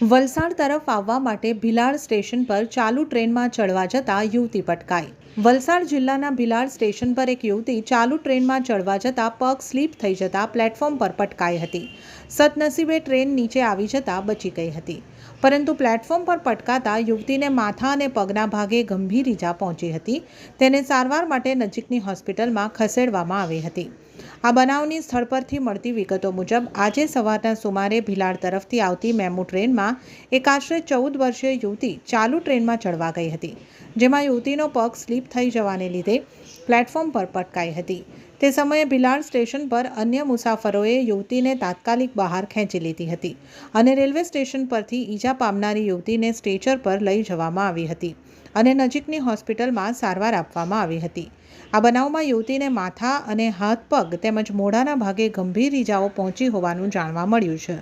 વલસાડ તરફ આવવા માટે ભિલાડ સ્ટેશન પર ચાલુ ટ્રેનમાં ચડવા જતાં યુવતી પટકાઈ. વલસાડ જિલ્લાના ભિલાડ સ્ટેશન પર એક યુવતી ચાલુ ટ્રેનમાં ચડવા જતાં પગ સ્લીપ થઈ જતાં પ્લેટફોર્મ પર પટકાઈ હતી. સદનસીબે ટ્રેન નીચે આવી જતાં બચી ગઈ હતી. પરંતુ પ્લેટફોર્મ પર પટકાતા યુવતીને માથા અને પગના ભાગે ગંભીર ઈજા પહોંચી હતી. તેને સારવાર માટે નજીકની હોસ્પિટલમાં ખસેડવામાં આવી હતી. આ બનાવની સ્થળ પરથી મળતી વિગતો મુજબ, આજે સવારના સુમારે ભિલાડ તરફથી આવતી મેમુ ટ્રેનમાં એક આશરે ચૌદ વર્ષીય યુવતી ચાલુ ટ્રેનમાં ચડવા ગઈ હતી. જેમાં યુવતીનો પગ સ્લીપ થઈ જવાને લીધે પ્લેટફોર્મ પર પટકાઈ હતી. તે સમયે ભિલાડ સ્ટેશન પર અન્ય મુસાફરોએ યુવતીને તાત્કાલિક બહાર ખેંચી લીધી હતી અને રેલવે સ્ટેશન પરથી ઈજા પામનારી યુવતીને સ્ટેચર પર લઈ જવામાં આવી હતી અને નજીકની હોસ્પિટલમાં સારવાર આપવામાં આવી હતી. આ બનાવમાં યુવતીને માથા અને હાથ પગ તેમજ મોઢાના ભાગે ગંભીર ઈજાઓ પહોંચી હોવાનું જાણવા મળ્યું છે.